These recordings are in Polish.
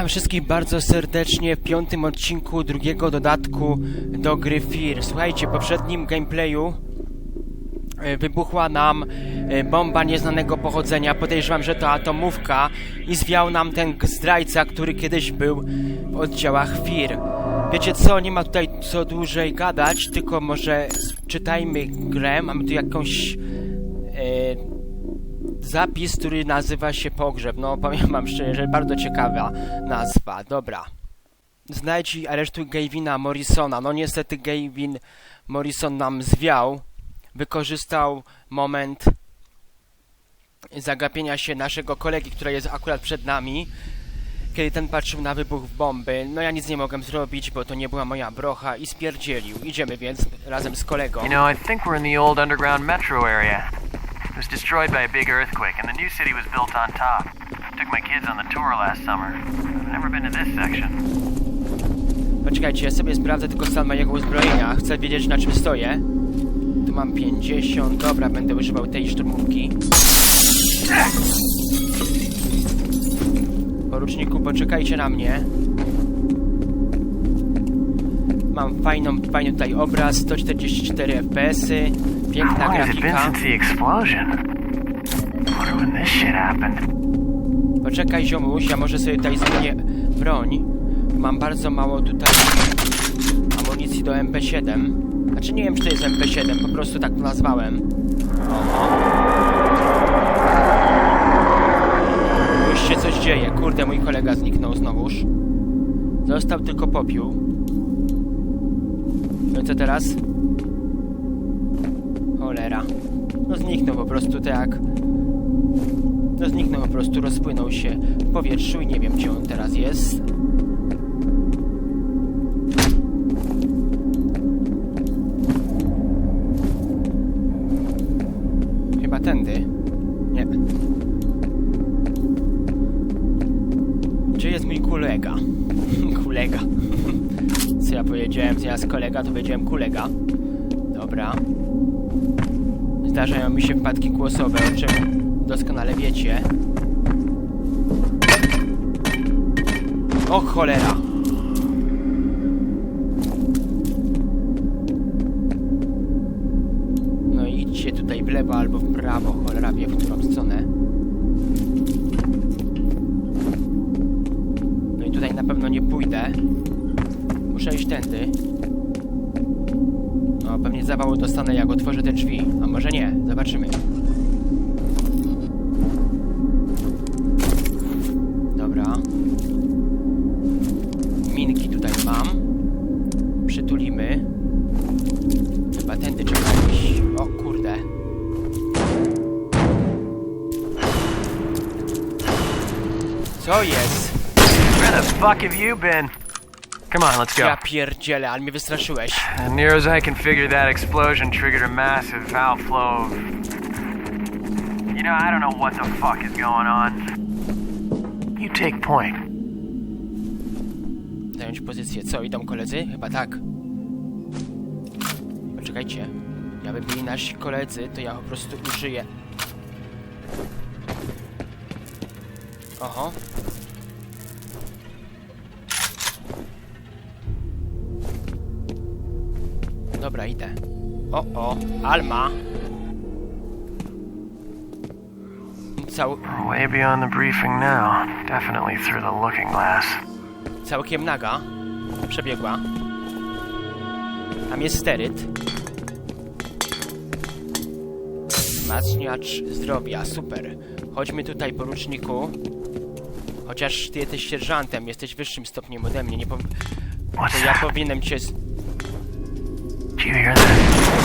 Witam wszystkich bardzo serdecznie w piątym odcinku drugiego dodatku do gry Fear. Słuchajcie, w poprzednim gameplayu e, wybuchła nam e, bomba nieznanego pochodzenia. Podejrzewam, że to atomówka i zwiał nam ten zdrajca, który kiedyś był w oddziałach Fear. Wiecie co, nie ma tutaj co dłużej gadać, tylko może czytajmy grę. Mamy tu jakąś... E, zapis, który nazywa się Pogrzeb. No, powiem wam szczerze, bardzo ciekawa nazwa. Dobra. Znajdź i aresztuj Gavina Morrisona. No niestety Gavin Morrison nam zwiał. Wykorzystał moment zagapienia się naszego kolegi, który jest akurat przed nami. Kiedy ten patrzył na wybuch bomby, no ja nic nie mogłem zrobić, bo to nie była moja brocha i spierdzielił. Idziemy więc razem z kolegą. You know, I think we're in the old underground metro area. It was destroyed by a big earthquake, and the new city was built on top. Took my kids on the tour last summer. I've never been to this section. Poczekajcie, ja sobie sprawdzę tylko stan mojego uzbrojenia. Chcę wiedzieć na czym stoję. Tu mam 50. Dobra, będę używał tej szturmówki. Poruczniku, poczekajcie na mnie. Mam fajną, fajny tutaj obraz, 144 FPS-y, piękna How long has it been grafika. since the explosion? Wonder when this shit happened. Poczekaj ziomuś, ja może sobie tutaj zmienię broń. Mam bardzo mało tutaj amunicji do MP7. Znaczy nie wiem czy to jest MP7, po prostu tak to nazwałem. Oho. Już się coś dzieje. Kurde, mój kolega zniknął znowuż. Został tylko popiół. No i co teraz? Cholera. No zniknął po prostu tak. No zniknął po prostu, rozpłynął się w powietrzu i nie wiem gdzie on teraz jest. Chyba tędy. Nie. Gdzie jest mój kolega? kolega. Co ja powiedziałem? Zamiast kolega, to powiedziałem kolega. Dobra. Zdarzają mi się wpadki głosowe, o czym doskonale wiecie. O cholera! No idźcie tutaj w lewo albo w prawo, cholera wie w którą stronę. No i tutaj na pewno nie pójdę. Muszę iść tędy. Pewnie zawału dostanę jak otworzę te drzwi. A może nie, zobaczymy. Dobra. Minki tutaj mam. Przytulimy. Chyba tędy trzeba iść. O kurde. Co jest? Where the fuck have you been? Come on, let's go. Ja pierdzielę, ale mnie wystraszyłeś. As near as I can figure, that explosion triggered a massive outflow of. You know, I don't know what the fuck is going on. You take point. Zająć pozycję. Co, idą koledzy? Chyba tak. Poczekajcie. Jakby byli nasi koledzy, to ja po prostu użyję. Oho. Dobra, idę. O, o, Alma. Cał, way beyond the briefing now. Definitely through the looking glass. całkiem naga. Przebiegła. Tam jest steryt. Wzmacniacz zdrowia, super. Chodźmy tutaj, poruczniku. Chociaż ty jesteś sierżantem, jesteś wyższym stopniem ode mnie, nie What's to ja powinienem cię... z- Do you hear that?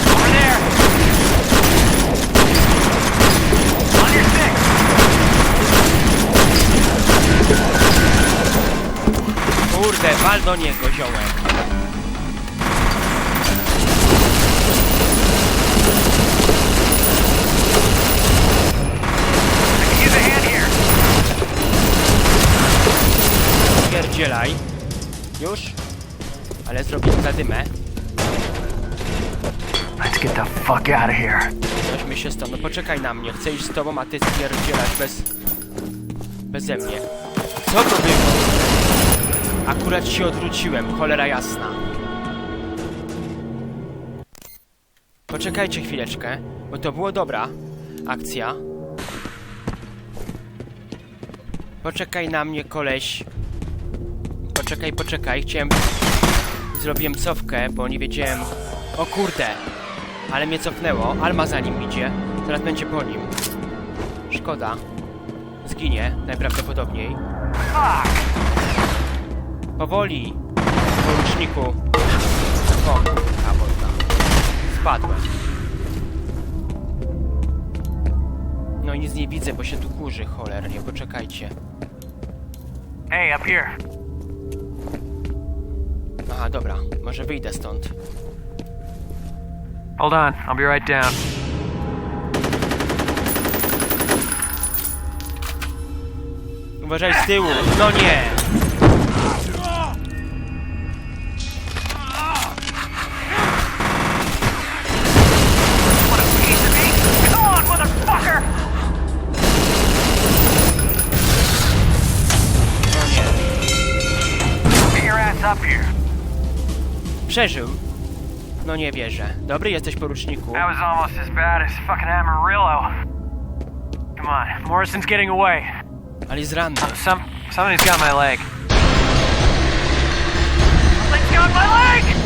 Over there! On your six! Kurde, wal do niego, ziołek. I. Już? Ale zrobię zadymę. Let's get the fuck out of here. Weźmy się stąd. No poczekaj na mnie. Chcę iść z tobą, a ty spierdzielasz bez... Beze mnie. Co to było? Akurat się odwróciłem, cholera jasna. Poczekajcie chwileczkę, bo to było dobra akcja. Poczekaj na mnie, koleś. Poczekaj, poczekaj, chciałem... Zrobiłem cofkę, bo nie wiedziałem... O kurde! Ale mnie cofnęło, Alma za nim idzie. Teraz będzie po nim. Szkoda. Zginie, najprawdopodobniej. Powoli! Poruczniku! O, kurka wodna. Spadłem. No i nic nie widzę, bo się tu kurzy cholernie, poczekajcie. Hey, up here. Aha, dobra, może wyjdę stąd. Hold on, I'll be right down. Uważaj z tyłu! No nie! What a piece of meat! Come on, motherfucker! No nie. Get your ass up here. Przeżył! No nie wierzę. Dobry jesteś, poruczniku. That was almost as bad as fucking Amarillo. Come on, Morrison's getting away. Ale jest ranny. Some somebody's got my leg. Something's got my leg!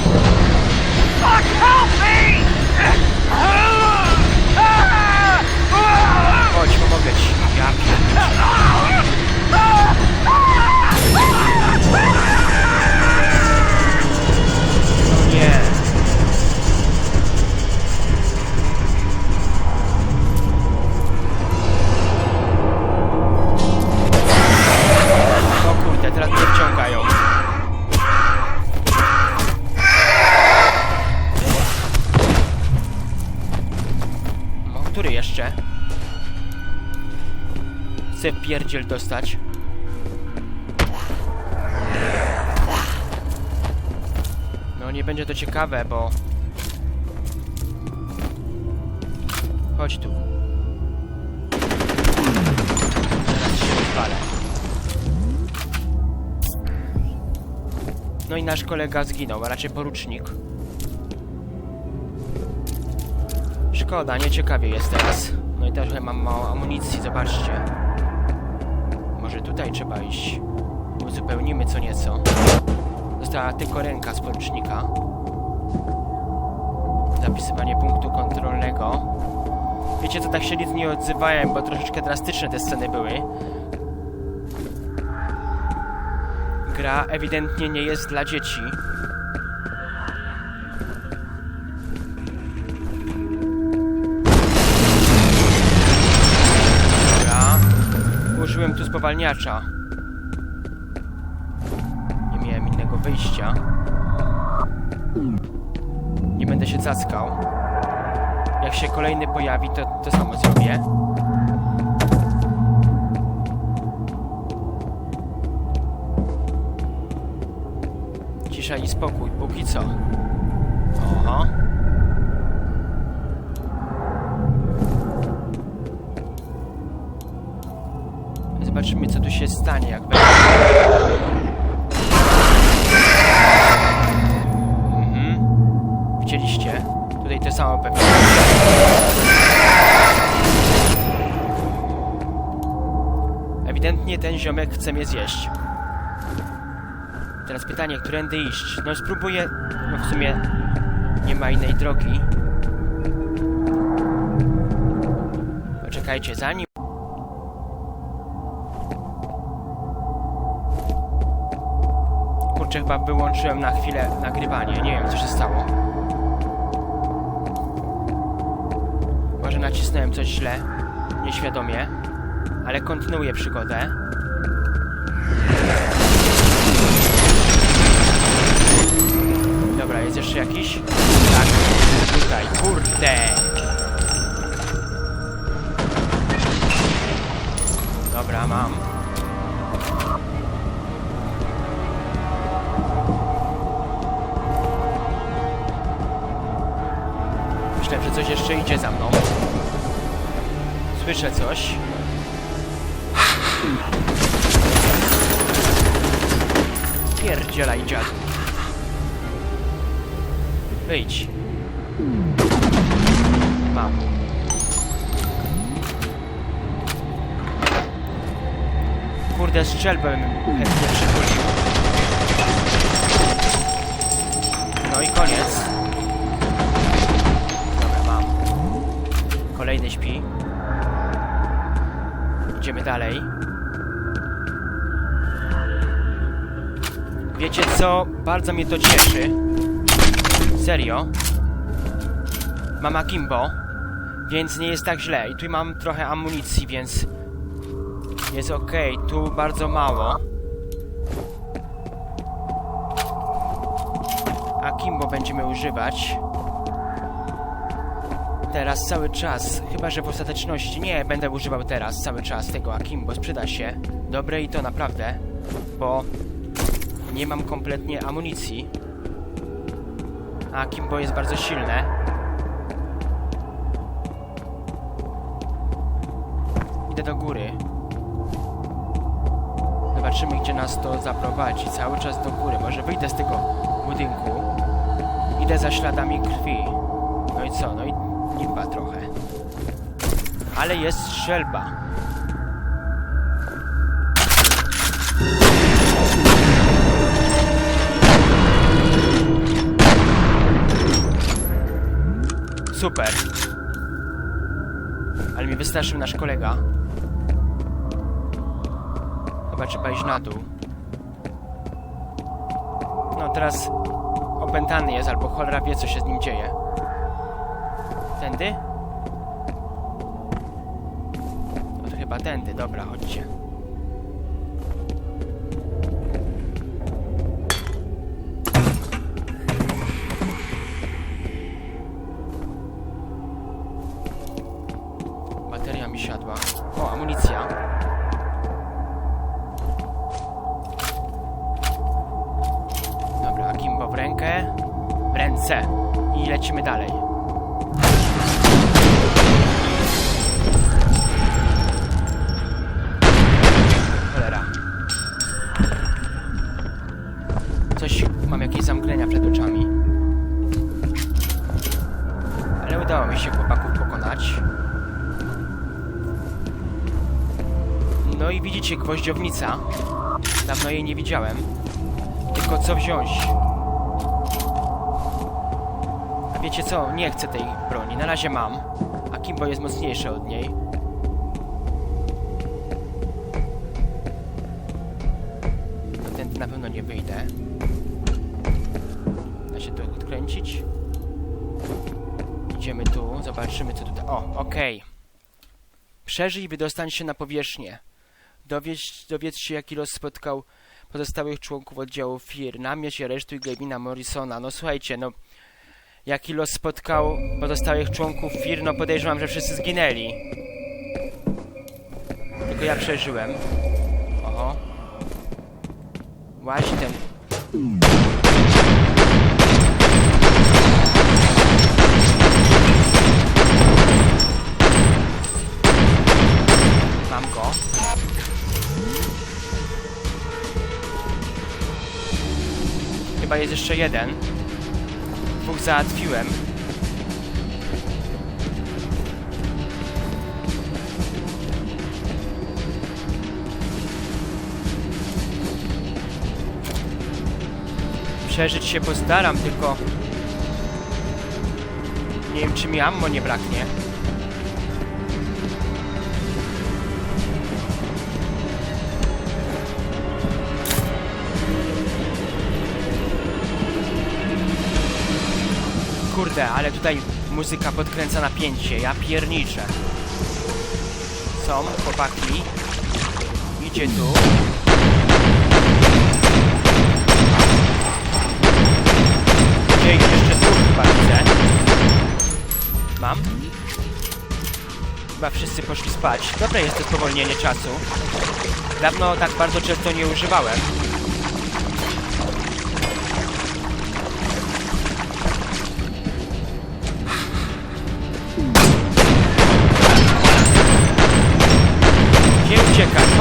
No nie będzie to ciekawe, bo... Chodź tu. Zaraz się. No i nasz kolega zginął, a raczej porucznik. Szkoda, nieciekawie jest teraz. No i też mam mało amunicji, zobaczcie. Tutaj trzeba iść. Uzupełnimy co nieco. Została tylko ręka z porucznika. Zapisywanie punktu kontrolnego. Wiecie co, tak się nic nie odzywałem, bo troszeczkę drastyczne te sceny były. Gra ewidentnie nie jest dla dzieci. Spowalniacza. Nie miałem innego wyjścia. Nie będę się cackał. Jak się kolejny pojawi, to to samo zrobię. Cisza i spokój, póki co. Oho. Zobaczymy, co tu się stanie, jak będzie. Mhm. Widzieliście? Tutaj to samo pewnie. Ewidentnie ten ziomek chce mnie zjeść. Teraz pytanie, którędy iść? No spróbuję... No w sumie nie ma innej drogi. Poczekajcie, zanim... chyba wyłączyłem na chwilę nagrywanie. Nie wiem, co się stało. Może nacisnąłem coś źle, nieświadomie, ale kontynuuję przygodę. Dobra, jest jeszcze jakiś? Tak, tutaj, kurde! Dobra, mam. Jeszcze idzie za mną. Słyszę coś. Napierdzielaj dziadu. Wyjdź. Mam. Kurde, strzelbę bym chętnie przykulił. No i koniec. Kolejny śpi. Idziemy dalej. Wiecie co? Bardzo mnie to cieszy. Serio. Mam Akimbo, więc nie jest tak źle. I tu mam trochę amunicji, więc jest ok. Tu bardzo mało. Akimbo będziemy używać. Teraz cały czas, chyba że w ostateczności nie będę używał teraz cały czas tego Akimbo, sprzeda się. Dobre i to naprawdę, bo nie mam kompletnie amunicji. A Akimbo jest bardzo silne. Idę do góry. Zobaczymy, gdzie nas to zaprowadzi. Cały czas do góry. Może wyjdę z tego budynku. Idę za śladami krwi. No i co? No i niba trochę. Ale jest strzelba. Super. Ale mnie wystraszył nasz kolega. Chyba trzeba iść na dół. No teraz opętany jest, albo cholera wie, co się z nim dzieje. Tędy? No to chyba tędy, dobra, chodźcie. No i widzicie, gwoździownica. Dawno jej nie widziałem. Tylko co wziąć? A wiecie co? Nie chcę tej broni. Na razie mam. A Kimbo jest mocniejszy od niej. To tędy na pewno nie wyjdę. Da się to odkręcić? Idziemy tu, zobaczymy co tutaj... O, okej. Przeżyj i wydostań się na powierzchnię. Dowiedz, dowiedz się, jaki los spotkał pozostałych członków oddziału FIR. Namierz i aresztuj Gavina Morrisona. No słuchajcie, no... Jaki los spotkał pozostałych członków FIR? No podejrzewam, że wszyscy zginęli. Tylko ja przeżyłem. Oho. Łazi ten... jeszcze jeden. Dwóch załatwiłem. Przeżyć się postaram, tylko... Nie wiem, czy mi ammo nie braknie. Kurde, ale tutaj muzyka podkręca napięcie, ja pierniczę. Są chłopaki. Idzie tu. Gdzie ich jeszcze tu chyba widzę. Mam. Chyba wszyscy poszli spać. Dobre jest to spowolnienie czasu. Dawno tak bardzo często nie używałem.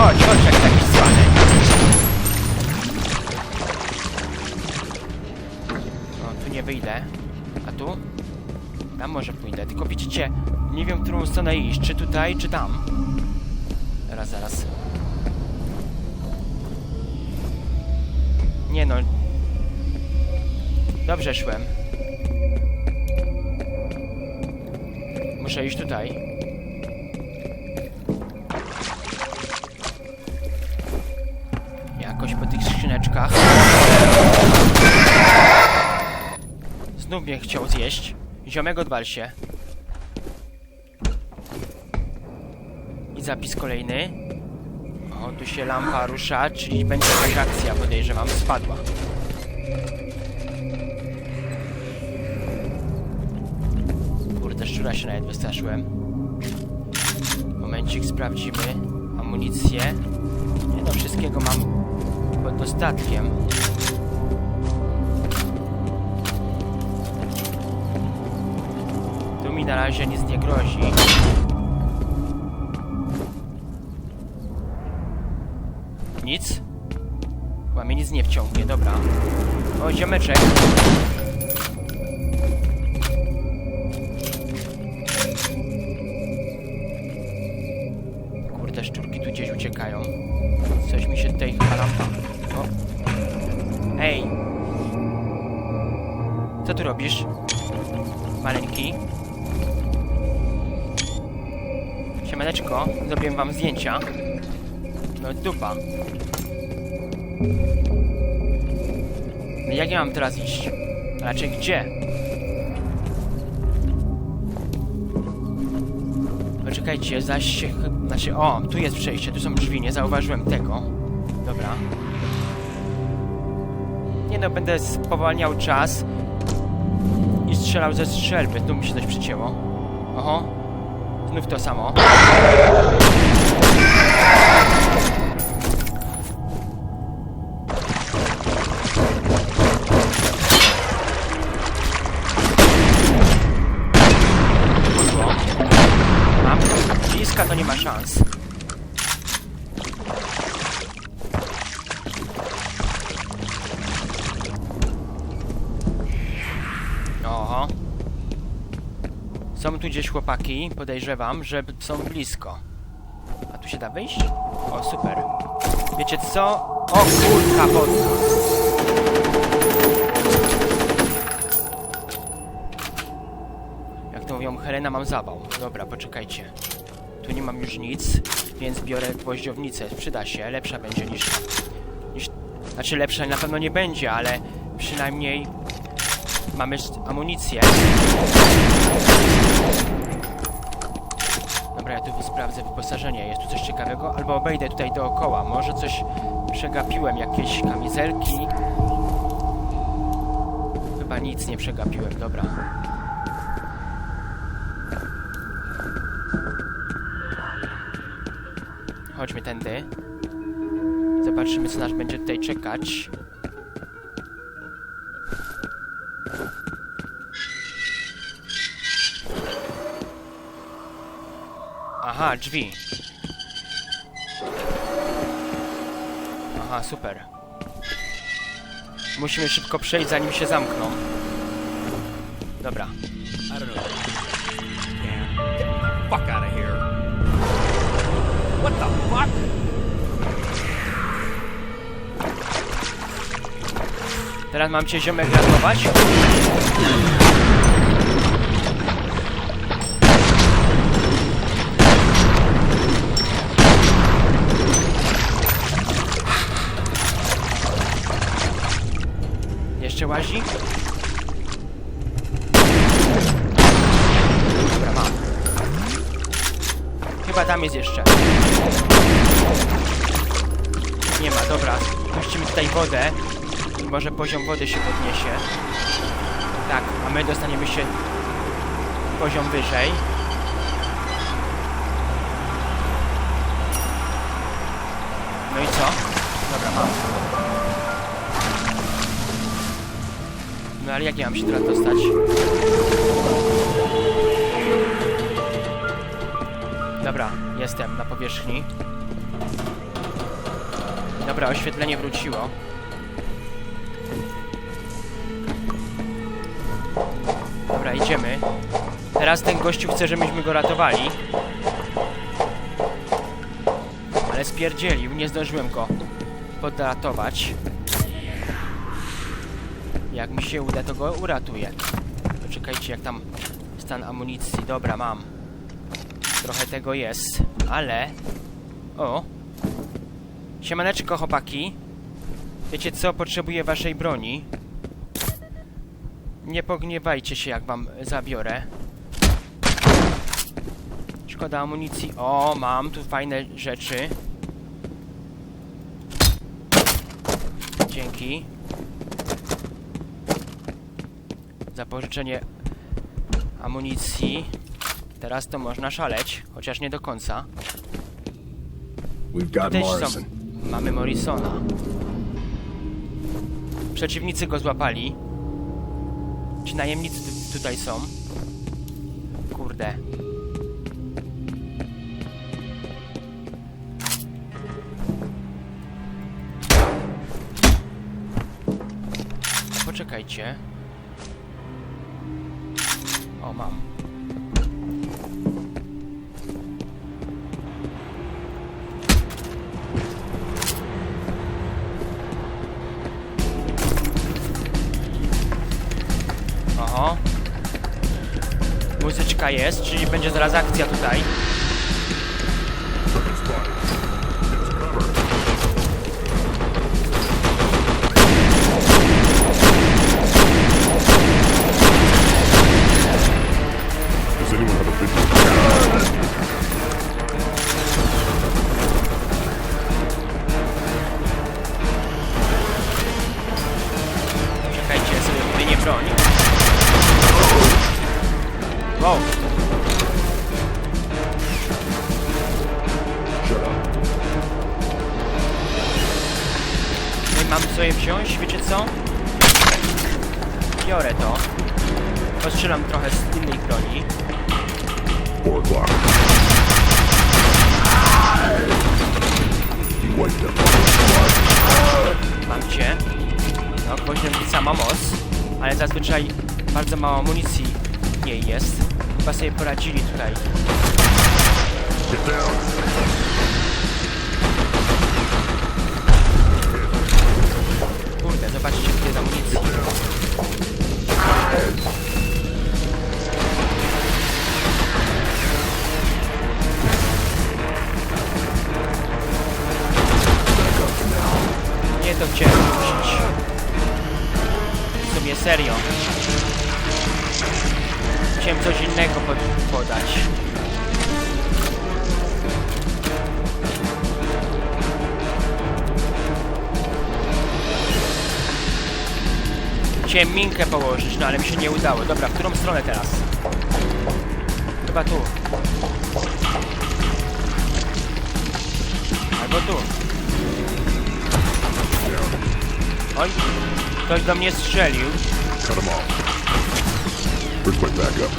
Chodź, chodź jak taki słany. No, tu nie wyjdę. A tu? Tam może pójdę, tylko widzicie, nie wiem, którą stronę iść, czy tutaj, czy tam. Zaraz, zaraz. Nie no. Dobrze szłem. Muszę iść tutaj. Jakoś po tych skrzyneczkach. Znów mnie chciał zjeść. Ziomek odwal się. I zapis kolejny. O, tu się lampa rusza, czyli będzie jakaś akcja, podejrzewam, spadła. Kurde, szczura się nawet wystraszyłem. Momencik, sprawdzimy. Amunicję. Nie no, wszystkiego mam pod dostatkiem. Tu mi na razie nic nie grozi. Nic? Chyba mnie nic nie wciągnie, dobra. O, ziomeczek. Wam zdjęcia. No dupa. No jak ja mam teraz iść? Raczej gdzie? Poczekajcie, zaś się... Znaczy, o, tu jest przejście, tu są drzwi, nie zauważyłem tego. Dobra. Nie no, będę spowalniał czas i strzelał ze strzelby. Tu mi się coś przycięło. Oho. Znów to samo. Gdzieś chłopaki, podejrzewam, że są blisko. A tu się da wyjść? O, super. Wiecie co? O kurka wodna. Jak to mówią, Helena, mam zawał. Dobra, poczekajcie. Tu nie mam już nic, więc biorę gwoździownicę. Przyda się, lepsza będzie niż... niż... Znaczy lepsza na pewno nie będzie, ale przynajmniej mamy amunicję. Dobra, ja tu sprawdzę wyposażenie. Jest tu coś ciekawego? Albo obejdę tutaj dookoła. Może coś przegapiłem, jakieś kamizelki. Chyba nic nie przegapiłem, dobra. Chodźmy tędy. Zobaczymy, co nas będzie tutaj czekać. Drzwi. Aha, super. Musimy szybko przejść, zanim się zamkną. Dobra. Teraz mam cię ziomek ratować? Łazi? Dobra, mam. Chyba tam jest jeszcze. Nie ma, dobra. Puścimy tutaj wodę. Może poziom wody się podniesie. Tak, a my dostaniemy się poziom wyżej. Ale jak ja mam się teraz dostać? Dobra, jestem na powierzchni. Dobra, oświetlenie wróciło. Dobra, idziemy. teraz ten gościu chce, żebyśmy go ratowali. Ale spierdzielił, nie zdążyłem go podratować. Jak mi się uda, to go uratuję. Poczekajcie, jak tam stan amunicji. Dobra, mam. Trochę tego jest, ale... O! Siemaneczko, chłopaki. Wiecie co? Potrzebuję waszej broni. Nie pogniewajcie się, jak wam zabiorę. Szkoda amunicji. O, mam tu fajne rzeczy. Dzięki. Za pożyczenie amunicji. Teraz to można szaleć, chociaż nie do końca. We've got Też są. Morrison. Mamy Morrisona. Przeciwnicy go złapali. Ci najemnicy tu- tutaj są. Kurde. Poczekajcie. Jest, czyli będzie zaraz akcja tutaj. Biorę to. Postrzelam trochę z innej broni. Mam cię. No, gwoździowica ma moc, ale zazwyczaj bardzo mało amunicji w niej jest. Chyba sobie poradzili tutaj. Kurde, zobaczcie, gdzie jest amunicji. Nie to chciałem rzucić. W sumie serio. Chciałem coś innego pod podać. Chciałem minkę położyć, no ale mi się nie udało. Dobra, w którą stronę teraz? Chyba tu. Albo tu. Oj, ktoś do mnie strzelił. Cut him off. Where's my backup?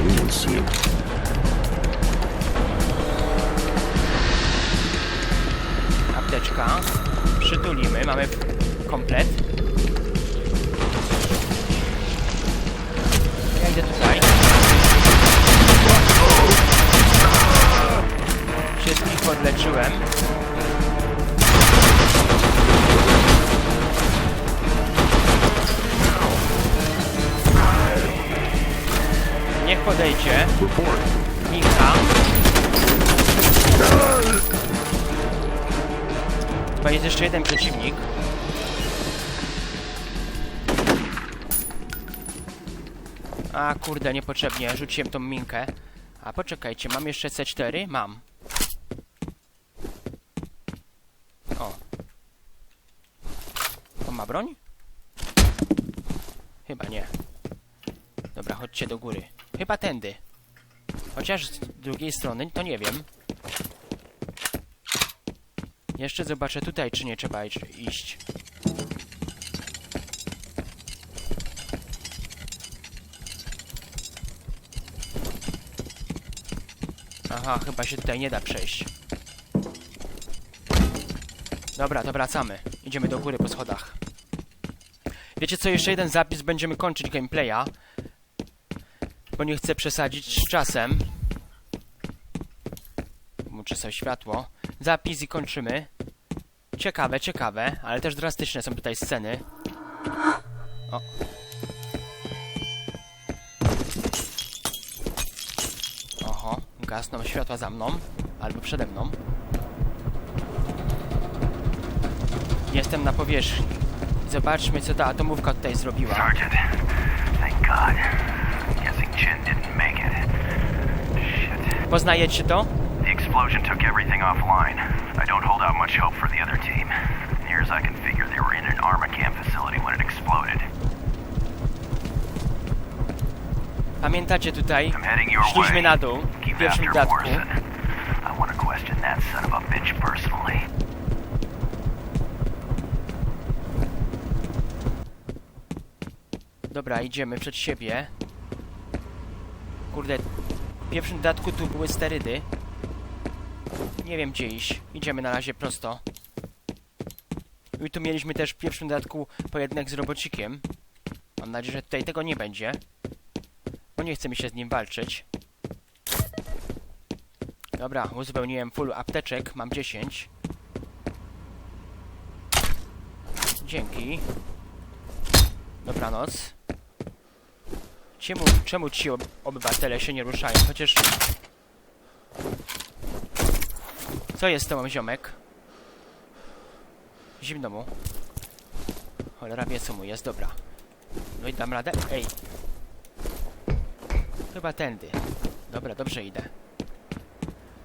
Anyone see him? Apteczka. Przytulimy, mamy komplet. Ja idę tutaj. Wszystkich podleczyłem. Niech podejdzie. Minka. Chyba jest jeszcze jeden przeciwnik. A kurde, niepotrzebnie, rzuciłem tą minkę. A poczekajcie, mam jeszcze C4? Mam. O. On ma broń? Chyba nie. Dobra, chodźcie do góry. Chyba tędy. Chociaż z drugiej strony to nie wiem. Jeszcze zobaczę tutaj, czy nie trzeba iść- Aha, chyba się tutaj nie da przejść. Dobra, to wracamy. Idziemy do góry po schodach. Wiecie co, jeszcze jeden zapis, będziemy kończyć gameplaya. bo nie chcę przesadzić z czasem. Muszę sobie światło. Zapis i kończymy. Ciekawe, ciekawe, ale też drastyczne są tutaj sceny. O. gasną światła za mną, albo przede mną. Jestem na powierzchni. Zobaczmy, co ta atomówka tutaj zrobiła. Sergeant, thank God. Guessing Chen didn't make it. Shit. Poznajecie to? The explosion took everything offline. I don't hold out much hope for the other team. Near as I can figure, they were in an Armacam facility when it exploded. Pamiętacie tutaj? Szliśmy na dół w pierwszym dodatku. Dobra, idziemy przed siebie. Kurde, w pierwszym dodatku tu były sterydy. Nie wiem gdzie iść. Idziemy na razie prosto. I tu mieliśmy też w pierwszym dodatku pojedynek z robocikiem. Mam nadzieję, że tutaj tego nie będzie. Nie chce mi się z nim walczyć. Dobra, uzupełniłem full apteczek. Mam 10. Dzięki. Dobranoc. Czemu, czemu ci ob obywatele się nie ruszają? Chociaż... Co jest z tobą, ziomek? Zimno mu. Cholera wie, co mu jest, dobra. No i dam radę? Ej. Chyba tędy. Dobra, dobrze idę.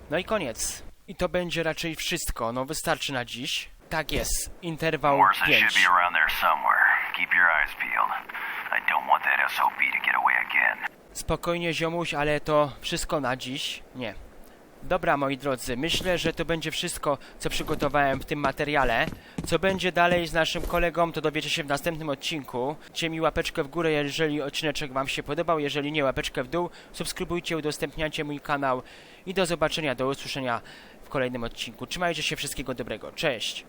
No i koniec. I to będzie raczej wszystko. No wystarczy na dziś. Tak jest. Interwał Morrison 5. should be around there somewhere. Keep your eyes peeled. I don't want that SOB to get away again. Spokojnie, ziomuś, ale to wszystko na dziś. Nie. Dobra, moi drodzy, myślę, że to będzie wszystko, co przygotowałem w tym materiale. Co będzie dalej z naszym kolegą, to dowiecie się w następnym odcinku. Dajcie mi łapeczkę w górę, jeżeli odcineczek wam się podobał. Jeżeli nie, łapeczkę w dół. Subskrybujcie, udostępniajcie mój kanał. I do zobaczenia, do usłyszenia w kolejnym odcinku. Trzymajcie się, wszystkiego dobrego. Cześć!